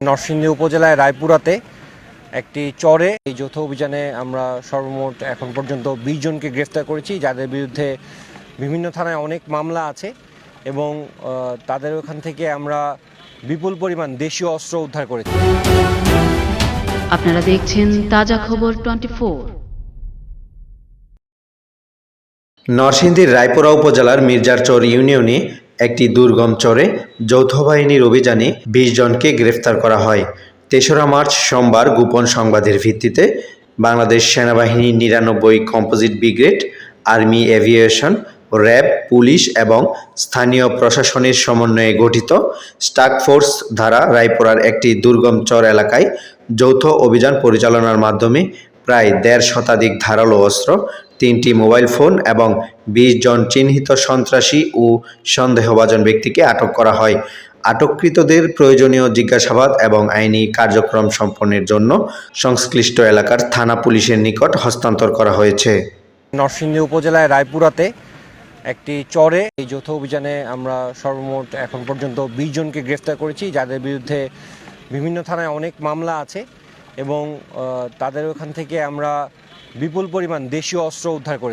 নরসিংদী উপজেলায় রায়পুরাতে একটি চরে এই যৌথ অভিযানে আমরা সর্বমোট এখন পর্যন্ত বিশ জনকে গ্রেফতার করেছি যাদের বিরুদ্ধে বিভিন্ন থানায় অনেক মামলা আছে এবং তাদের ওখান থেকে আমরা বিপুল পরিমাণ দেশীয় অস্ত্র উদ্ধার করেছি। আপনারা দেখছেন তাজা খবর টোয়েন্টি ফোর। নরসিংদীর রায়পুরা উপজেলার মির্জারচর ইউনিয়নে একটি দুর্গম চরে যৌথ বাহিনীর অভিযানে বিশ জনকে গ্রেফতার করা হয়। তেসরা মার্চ সোমবার গোপন সংবাদের ভিত্তিতে বাংলাদেশ সেনাবাহিনী নিরানব্বই composite brigade, army aviation, RAB, police এবং স্থানীয় প্রশাসনের সমন্বয়ে গঠিত স্টাক ফোর্স দ্বারা রায়পুরার একটি দুর্গম চর এলাকায় যৌথ অভিযান পরিচালনার মাধ্যমে প্রায় দেড় শতাধিক ধারালো অস্ত্র তিনটি মোবাইল ফোন এবং বিশ জন চিহ্নিত সন্ত্রাসী ও সন্দেহভাজন ব্যক্তিকে আটক করা হয়। আটককৃতদের প্রয়োজনীয় জিজ্ঞাসাবাদ এবং আইনি কার্যক্রম সম্পন্নের জন্য সংশ্লিষ্ট এলাকার থানা পুলিশের নিকট হস্তান্তর করা হয়েছে। নরসিংদী উপজেলায় রায়পুরাতে একটি চরে এই যৌথ অভিযানে আমরা সর্বমোট এখন পর্যন্ত বিশ জনকে গ্রেফতার করেছি, যাদের বিরুদ্ধে বিভিন্ন থানায় অনেক মামলা আছে। এবং তাদের ওখান থেকে আমরা বিপুল পরিমাণ দেশীয় অস্ত্র উদ্ধার করেছি।